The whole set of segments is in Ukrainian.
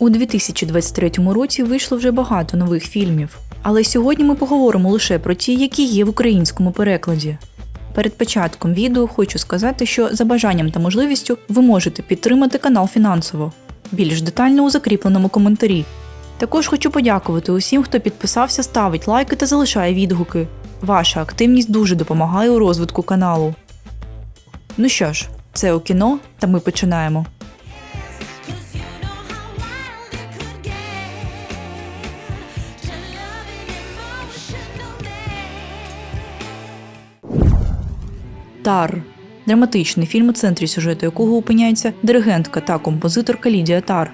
У 2023 році вийшло вже багато нових фільмів. Але сьогодні ми поговоримо лише про ті, які є в українському перекладі. Перед початком відео хочу сказати, що за бажанням та можливістю ви можете підтримати канал фінансово. Більш детально у закріпленому коментарі. Також хочу подякувати усім, хто підписався, ставить лайки та залишає відгуки. Ваша активність дуже допомагає у розвитку каналу. Ну що ж, це у кіно, та ми починаємо. Тар драматичний фільм, у центрі сюжету якого опиняється диригентка та композиторка Лідія Тар.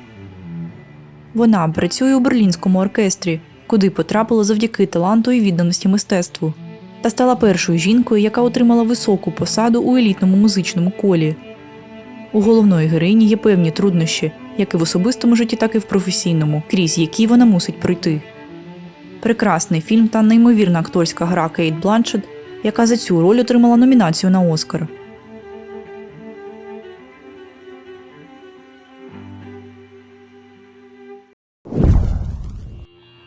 Вона працює у берлінському оркестрі, куди потрапила завдяки таланту і відданості мистецтву, та стала першою жінкою, яка отримала високу посаду у елітному музичному колі. У головної героїні є певні труднощі, як і в особистому житті, так і в професійному, крізь які вона мусить пройти. Прекрасний фільм та неймовірна акторська гра Кейт Бланшет, яка за цю роль отримала номінацію на Оскар.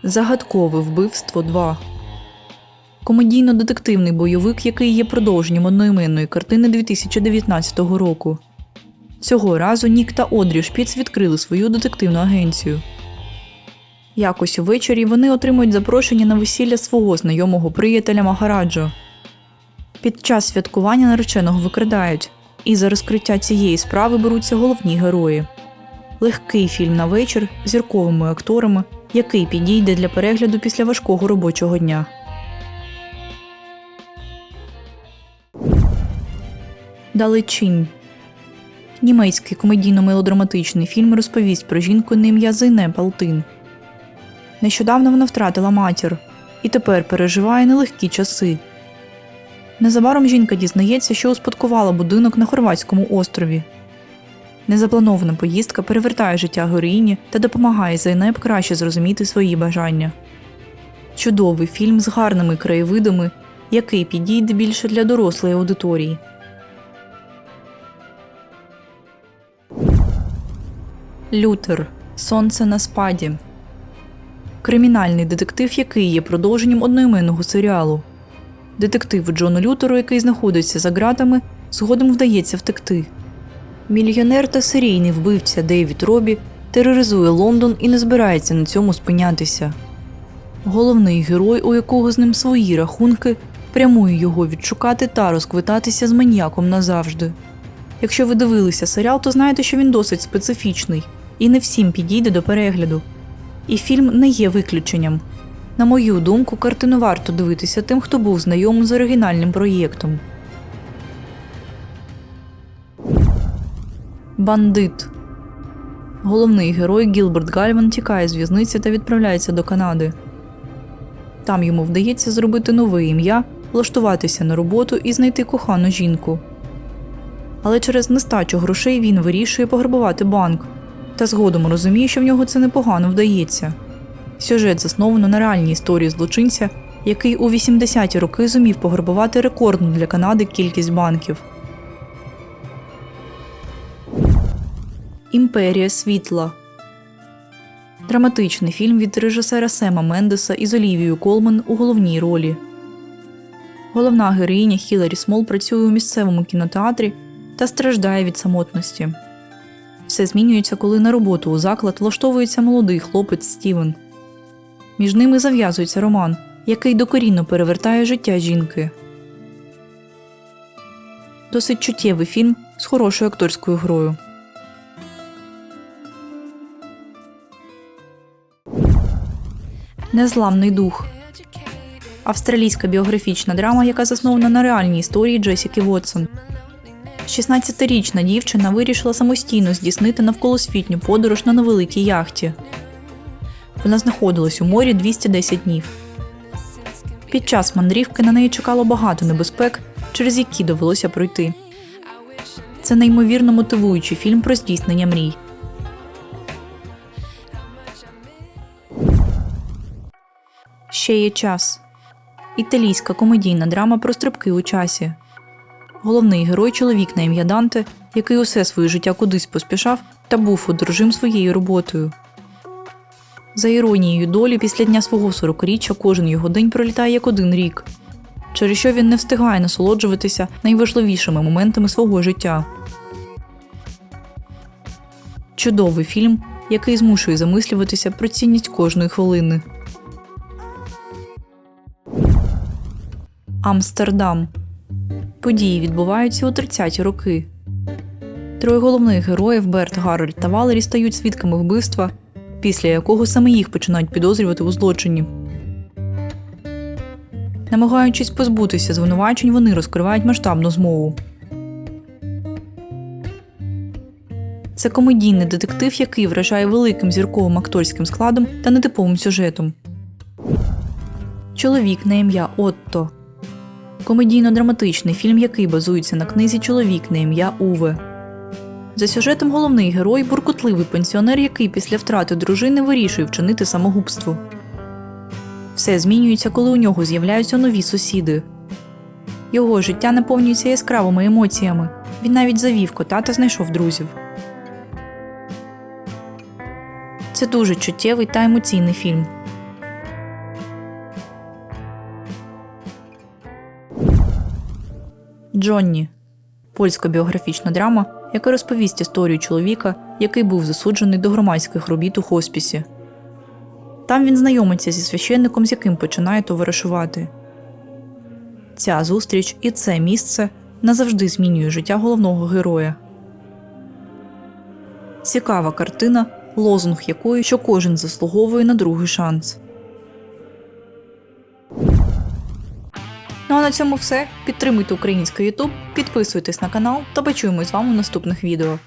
Загадкове вбивство 2 Комедійно-детективний бойовик, який є продовженням одноіменної картини 2019 року. Цього разу Нік та Одрі Шпіц відкрили свою детективну агенцію. Якось увечері вони отримують запрошення на весілля свого знайомого приятеля Магараджо. Під час святкування нареченого викрадають, і за розкриття цієї справи беруться головні герої. Легкий фільм на вечір з зірковими акторами, який підійде для перегляду після важкого робочого дня. Далечінь Німецький комедійно-мелодраматичний фільм розповість про жінку на ім'я Зейне Палтин. Нещодавно вона втратила матір і тепер переживає нелегкі часи. Незабаром жінка дізнається, що успадкувала будинок на Хорватському острові. Незапланована поїздка перевертає життя героїні та допомагає Зайнеп краще зрозуміти свої бажання. Чудовий фільм з гарними краєвидами, який підійде більше для дорослої аудиторії. Лютер. Сонце на спаді. Кримінальний детектив, який є продовженням одноіменного серіалу. Детективу Джону Лютеру, який знаходиться за ґратами, згодом вдається втекти. Мільйонер та серійний вбивця Дейвід Робі тероризує Лондон і не збирається на цьому спинятися. Головний герой, у якого з ним свої рахунки, прямує його відшукати та розквитатися з маньяком назавжди. Якщо ви дивилися серіал, то знаєте, що він досить специфічний і не всім підійде до перегляду. І фільм не є виключенням. На мою думку, картину варто дивитися тим, хто був знайомий з оригінальним проєктом. Бандит. Головний герой Гілберт Гальван тікає з в'язниці та відправляється до Канади. Там йому вдається зробити нове ім'я, влаштуватися на роботу і знайти кохану жінку. Але через нестачу грошей він вирішує пограбувати банк та згодом розуміє, що в нього це непогано вдається. Сюжет засновано на реальній історії злочинця, який у 80-ті роки зумів пограбувати рекордну для Канади кількість банків. Імперія світла драматичний фільм від режисера Сема Мендеса із Олівією Колман у головній ролі. Головна героїня Хіларі Смол працює у місцевому кінотеатрі та страждає від самотності. Все змінюється, коли на роботу у заклад влаштовується молодий хлопець Стівен. Між ними зав'язується роман, який докорінно перевертає життя жінки. Досить чуттєвий фільм з хорошою акторською грою. Незламний дух. Австралійська біографічна драма, яка заснована на реальній історії Джесіки Вотсон. 16-річна дівчина вирішила самостійно здійснити навколосвітню подорож на невеликій яхті. Вона знаходилась у морі 210 днів. Під час мандрівки на неї чекало багато небезпек, через які довелося пройти. Це неймовірно мотивуючий фільм про здійснення мрій. Ще є час. Італійська комедійна драма про стрибки у часі. Головний герой чоловік на ім'я Данте, який усе своє життя кудись поспішав та був одержим своєю роботою. За іронією долі, після дня свого 40-річчя кожен його день пролітає як один рік, через що він не встигає насолоджуватися найважливішими моментами свого життя. Чудовий фільм, який змушує замислюватися про цінність кожної хвилини. Амстердам. Події відбуваються у 30-ті роки. Троє головних героїв Берт, Гарольд та Валері стають свідками вбивства, після якого саме їх починають підозрювати у злочині. Намагаючись позбутися звинувачень, вони розкривають масштабну змову. Це комедійний детектив, який вражає великим зірковим акторським складом та нетиповим сюжетом. Чоловік на ім'я Отто. Комедійно-драматичний фільм, який базується на книзі Чоловік на ім'я Уве. За сюжетом головний герой буркутливий пенсіонер, який після втрати дружини вирішує вчинити самогубство. Все змінюється, коли у нього з'являються нові сусіди. Його життя наповнюється яскравими емоціями. Він навіть завів кота та знайшов друзів. Це дуже чуттєвий та емоційний фільм. Джонні польська біографічна драма, яка розповість історію чоловіка, який був засуджений до громадських робіт у хоспісі. Там він знайомиться зі священником, з яким починає товаришувати. Ця зустріч і це місце назавжди змінює життя головного героя. Цікава картина, лозунг якої, що кожен заслуговує на другий шанс. Ну а на цьому все. Підтримуйте український YouTube, підписуйтесь на канал та почуємось з вами в наступних відео.